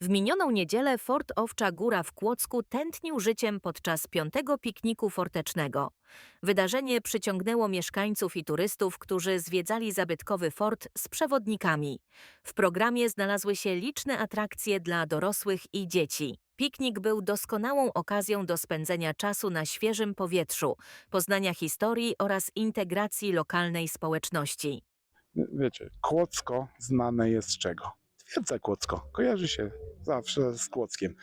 W minioną niedzielę Fort Owcza Góra w Kłodzku tętnił życiem podczas piątego pikniku fortecznego. Wydarzenie przyciągnęło mieszkańców i turystów, którzy zwiedzali zabytkowy fort z przewodnikami. W programie znalazły się liczne atrakcje dla dorosłych i dzieci. Piknik był doskonałą okazją do spędzenia czasu na świeżym powietrzu, poznania historii oraz integracji lokalnej społeczności. wiecie, Kłodzko znane jest z czego? Twierdza Kłodzko, kojarzy się zawsze z Kłodzkiem,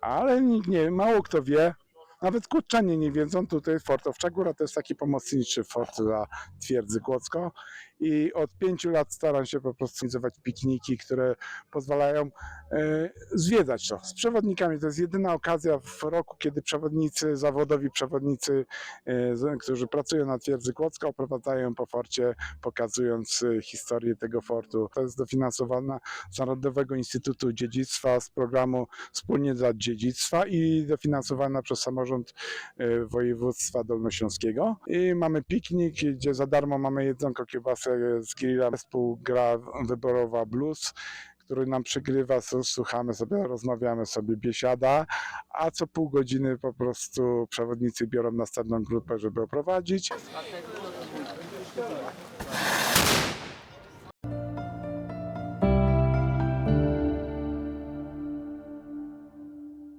ale nikt nie, mało kto wie, nawet Kłodzczanie nie wiedzą, tutaj Fort Owcza Góra to jest taki pomocniczy fort dla twierdzy Kłodzko i od pięciu lat staram się po prostu organizować pikniki, które pozwalają e, zwiedzać to z przewodnikami. To jest jedyna okazja w roku, kiedy przewodnicy, zawodowi przewodnicy, e, którzy pracują na twierdzy Kłodzka, oprowadzają po forcie pokazując y, historię tego fortu. To jest dofinansowane z Narodowego Instytutu Dziedzictwa z programu Wspólnie dla Dziedzictwa i dofinansowana przez samorząd y, województwa dolnośląskiego. I mamy piknik, gdzie za darmo mamy jedzonko, kiełbasę z grilla. Zespół gra wyborowa blues który nam przygrywa, słuchamy sobie, rozmawiamy sobie, biesiada, a co pół godziny po prostu przewodnicy biorą następną grupę, żeby oprowadzić.